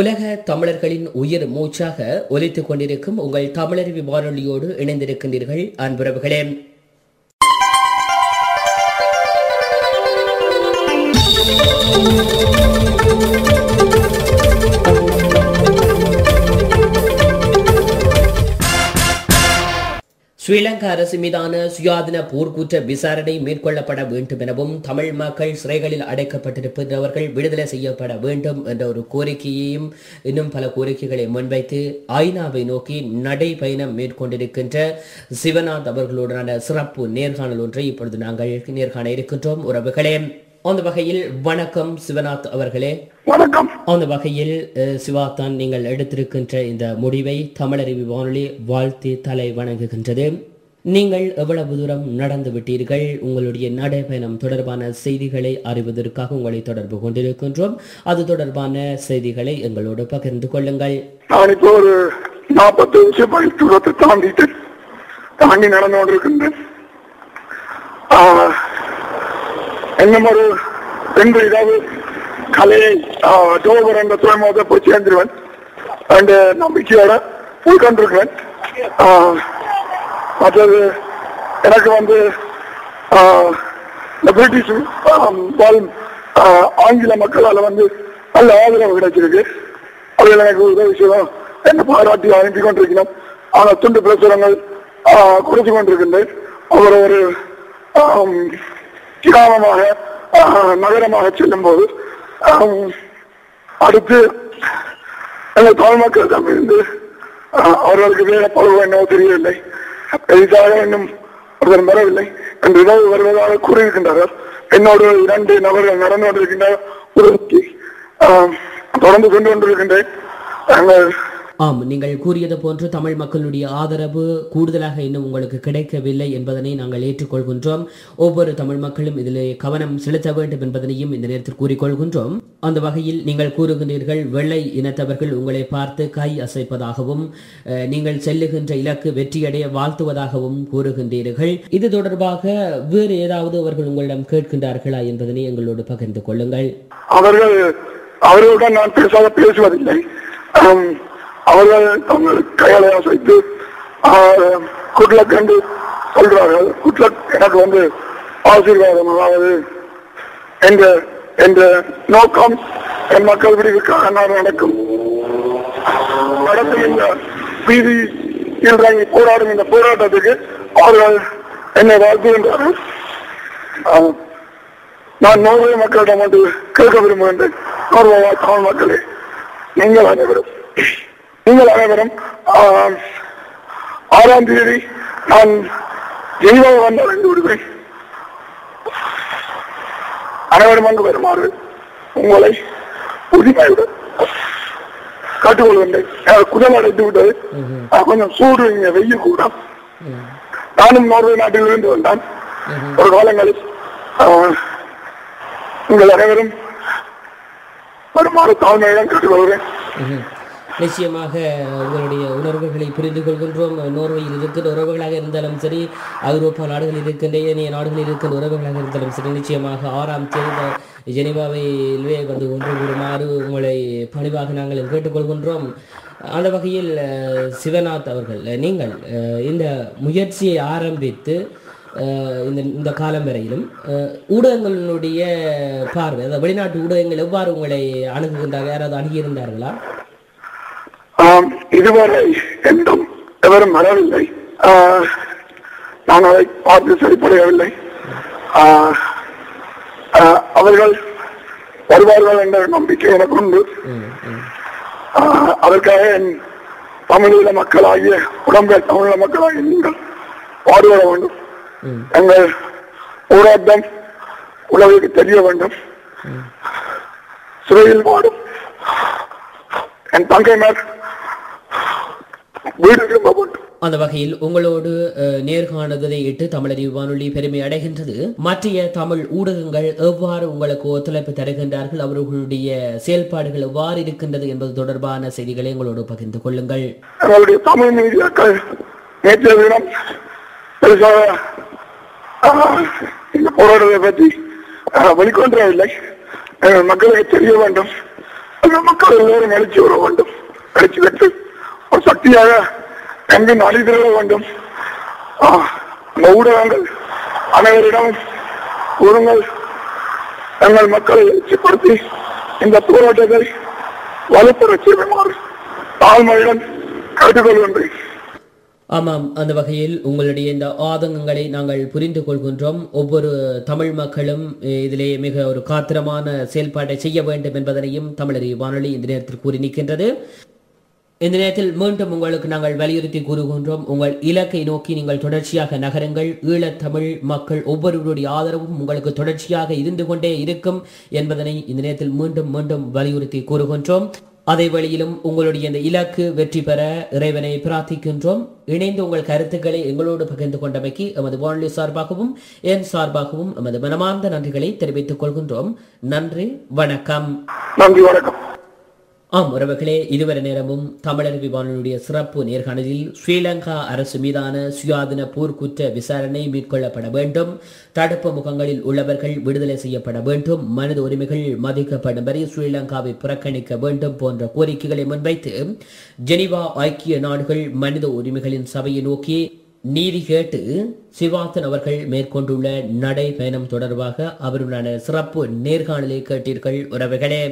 உலக தமிழர்களின் உயிர் மூச்சாக ஒலித்துக் கொண்டிருக்கும் உங்கள் தமிழறிவி வானொலியோடு இணைந்திருக்கின்றீர்கள் அன்புறவுகளே. ஸ்ரீலங்கா அரசு மீதான சுயாதீன போர்க்குற்ற விசாரணை மேற்கொள்ளப்பட வேண்டும் எனவும் தமிழ் மக்கள் சிறைகளில் அடைக்கப்பட்டிருப்பவர்கள் விடுதலை செய்யப்பட வேண்டும் என்ற ஒரு கோரிக்கையையும் இன்னும் பல கோரிக்கைகளை முன்வைத்து ஐநாவை நோக்கி நடைபயணம் மேற்கொண்டிருக்கின்ற சிவநாத் அவர்களுடனான சிறப்பு நேர்காணல் ஒன்றை இப்பொழுது நாங்கள் நேர்காண இருக்கின்றோம். உறவுகளே அந்த வகையில் வணக்கம் சிவநாத் அவர்களே வணக்கம் அந்த வகையில் சிவாத்தான் நீங்கள் எடுத்திருக்கின்ற இந்த முடிவை தமிழறிவி வானொலி வாழ்த்தி தலை வணங்குகின்றது நீங்கள் எவ்வளவு தூரம் நடந்து விட்டீர்கள் உங்களுடைய நடைபயணம் தொடர்பான செய்திகளை அறிவதற்காக உங்களை தொடர்பு கொண்டிருக்கின்றோம் அது தொடர்பான செய்திகளை எங்களோடு பகிர்ந்து கொள்ளுங்கள் நான் இப்போ ஒரு நாற்பது நிமிஷம் பயில் தூரத்தை தாண்டிட்டு தாண்டி நடந்து கொண்டிருக்கின்றேன். ஆஹ், இன்னும் ஒரு ரெண்டு ஏதாவது கலையை டோபர் என்ற துறைமுகத்தை போய் சேர்ந்துருவேன் அண்டு நம்பிக்கையோட போய் மற்றது எனக்கு வந்து இந்த பிரிட்டிஷ் வாழ் ஆங்கில மக்களால் வந்து நல்ல ஆதரவு கிடைச்சிருக்கு. அவர்கள் எனக்கு உதவி செய்வோம் என்ன பாராட்டி அனுப்பி கொண்டிருக்கிறோம். ஆனால் துண்டு பிரசுரங்கள் கொடுத்து கொண்டிருக்கின்றேன். அவர் ஒரு கிராமமாக நகரமாக செல்லும் போது அடுத்து எங்கள் தமிழ் மக்களிடமிருந்து ஆஹ், அவர்களுக்கு வேற பழுவ என்னவோ தெரியவில்லை. பெரிதாக இன்னும் ஒருவர் வரவில்லை. என்று இரவு வருவதாக கூறியிருக்கின்றார்கள். என்னோடு இரண்டு நபர்கள் நடந்து கொண்டிருக்கின்ற உதவிக்கு ஆஹ், தொடர்ந்து கொண்டு கொண்டிருக்கின்றேன். நாங்கள் ஆம் நீங்கள் கூறியது போன்று தமிழ் மக்களுடைய ஆதரவு கூடுதலாக இன்னும் உங்களுக்கு கிடைக்கவில்லை என்பதனை நாங்கள் ஏற்றுக்கொள்கின்றோம். ஒவ்வொரு தமிழ் மக்களும் இதில் கவனம் செலுத்த வேண்டும் என்பதனையும் இந்த நேரத்தில் கூறிக்கொள்கின்றோம். அந்த வகையில் நீங்கள் கூறுகின்றீர்கள் வெள்ளை இனத்தவர்கள் உங்களை பார்த்து கை அசைப்பதாகவும் நீங்கள் செல்லுகின்ற இலக்கு வெற்றியடைய வாழ்த்துவதாகவும் கூறுகின்றீர்கள். இது தொடர்பாக வேறு ஏதாவது அவர்கள் உங்களிடம் கேட்கின்றார்களா என்பதனை எங்களோடு பகிர்ந்து கொள்ளுங்கள். அவர்கள் அவர்களுடன் நான் பேசுவதில்லை. அவர்கள் தங்கள் கையாலை அசைத்து குட்லக் என்று சொல்றார்கள். குட்லக் எனக்கு வந்து ஆசீர்வாதம் அதாவது என்ற என்ற நோக்கம் என் மக்கள் விடுவிற்காக நான் நடக்கும். நடத்தும் இந்த வீதியில் இறங்கி போராடும் இந்த போராட்டத்துக்கு அவர்கள் என்னை வாழ்த்துகின்றார்கள். நான் நோர்வே மக்களிடம் வந்து கேட்க விரும்புகின்றேன். நோர்வே தமிழ் மக்களே நீங்கள் அனைவரும். நீங்கள் அனைவரும் ஆறாம் தேதி நான் ஜெய்வாக வந்து அடைந்து விடுவேன். அனைவரும் அங்கு வருமாறு உங்களை உரிமையுடன் காட்டுக்கொள்கின்றேன். குடல் அடைத்து விட்டது. கொஞ்சம் சூடு இங்க வெயில் கூட. நானும் நோர்வே நாட்டில் இருந்து வந்தான். ஒரு காலங்களில் உங்கள் அனைவரும் வருமாறு தாழ்மையிடம் கேட்டுக்கொள்கிறேன். நிச்சயமாக உங்களுடைய உணர்வுகளை புரிந்து கொள்கின்றோம். நோர்வையில் இருக்கின்ற உறவுகளாக இருந்தாலும் சரி ஐரோப்பா நாடுகளில் இருக்கின்ற ஏனைய நாடுகளில் இருக்கின்ற உறவுகளாக இருந்தாலும் சரி நிச்சயமாக ஆறாம் தேதி இந்த வந்து ஒன்று கூறுமாறு உங்களை பணிவாக நாங்கள் கேட்டுக்கொள்கின்றோம். அந்த வகையில் சிவநாத் அவர்கள் நீங்கள் இந்த முயற்சியை ஆரம்பித்து இந்த இந்த காலம் வரையிலும் ஊடகங்களுடைய பார்வை அதாவது வெளிநாட்டு ஊடகங்கள் எவ்வாறு உங்களை அணுகுகின்றார்கள் யாராவது அணுகியிருந்தார்களா? இதுவரை என்றும் எவரும் வரவில்லை. நான் அதை பார்த்து சரிப்படையவில்லை. அவர்கள் வருவார்கள் என்ற நம்பிக்கை எனக்கு உண்டு. அதற்காக என் தமிழீழ மக்களாகிய உடம்பெயர் தமிழீழ மக்களாகிய நீங்கள் பாடுபட வேண்டும். எங்கள் போராட்டம் உலகிற்கு தெரிய வேண்டும். சிறையில் வாடும் என் தங்கைமார் வீடு திரும்ப வேண்டும் அந்த வகையில் உங்களோடு நேர்காணுதலை இட்டு தமிழறிவு வானொலி பெருமை அடைகின்றது. மற்றைய தமிழ் ஊடகங்கள் எவ்வாறு உங்களுக்கு ஒத்துழைப்பு தருகின்றார்கள்? அவர்களுடைய செயல்பாடுகள் எவ்வாறு இருக்கின்றது என்பது தொடர்பான செய்திகளை எங்களோடு பகிர்ந்து கொள்ளுங்கள். தமிழ் மீடியாக்கள் நேற்றைய தினம் இந்த போராட்டத்தை பற்றி வெளிக்கொண்டவில்லை மக்களுக்கு தெரிய வேண்டும். மக்கள் எல்லோரும் எழுச்சி வர வேண்டும். எழுச்சி பெற்று ஒரு சக்தியாக எங்கு அழிதிட வேண்டும். அந்த ஊடகங்கள் அனைவரிடம் ஒருங்கள் எங்கள் மக்களை எழுச்சிப்படுத்தி இந்த போராட்டத்தை வலுப்பெற செய்யுமாறு தாழ்மையுடன் கேட்டுக்கொள்கின்றேன் ஆமாம் அந்த வகையில் உங்களுடைய இந்த ஆதங்கங்களை நாங்கள் புரிந்து கொள்கின்றோம். ஒவ்வொரு தமிழ் மக்களும் இதிலே மிக ஒரு காத்திரமான செயல்பாட்டை செய்ய வேண்டும் என்பதனையும் தமிழறி வானொலி இந்த நேரத்தில் கூறி நிற்கின்றது. இந்த நேரத்தில் மீண்டும் உங்களுக்கு நாங்கள் வலியுறுத்தி கூறுகின்றோம். உங்கள் இலக்கை நோக்கி நீங்கள் தொடர்ச்சியாக நகருங்கள். ஈழத்தமிழ் மக்கள் ஒவ்வொருவருடைய ஆதரவும் உங்களுக்கு தொடர்ச்சியாக இருந்து கொண்டே இருக்கும் என்பதனை இந்த நேரத்தில் மீண்டும் மீண்டும் வலியுறுத்தி கூறுகின்றோம். அதே வழியிலும் உங்களுடைய இந்த இலக்கு வெற்றி பெற இறைவனை பிரார்த்திக்கின்றோம். இணைந்து உங்கள் கருத்துக்களை எங்களோடு பகிர்ந்து கொண்டமைக்கு எமது வானொலி சார்பாகவும் என் சார்பாகவும் எமது மனமார்ந்த நன்றிகளை தெரிவித்துக் கொள்கின்றோம். நன்றி வணக்கம். நன்றி வணக்கம். ஆம் உறவுகளே இதுவரை நேரமும் தமிழர் விமானனுடைய சிறப்பு நேர்காணலில் ஸ்ரீலங்கா அரசு மீதான சுயாதீன போர்க்குற்ற விசாரணை மேற்கொள்ளப்பட வேண்டும். தடுப்பு முகங்களில் உள்ளவர்கள் விடுதலை செய்யப்பட வேண்டும். மனித உரிமைகள் மதிக்கப்படும் வரை ஸ்ரீலங்காவை புறக்கணிக்க வேண்டும் போன்ற கோரிக்கைகளை முன்வைத்து ஜெனிவா ஐக்கிய நாடுகள் மனித உரிமைகளின் சபையை நோக்கி நீதி கேட்டு சிவாத்தன் அவர்கள் மேற்கொண்டுள்ள நடைபயணம் தொடர்பாக அவருடனான சிறப்பு நேர்காணலை கேட்டீர்கள் உறவுகளே.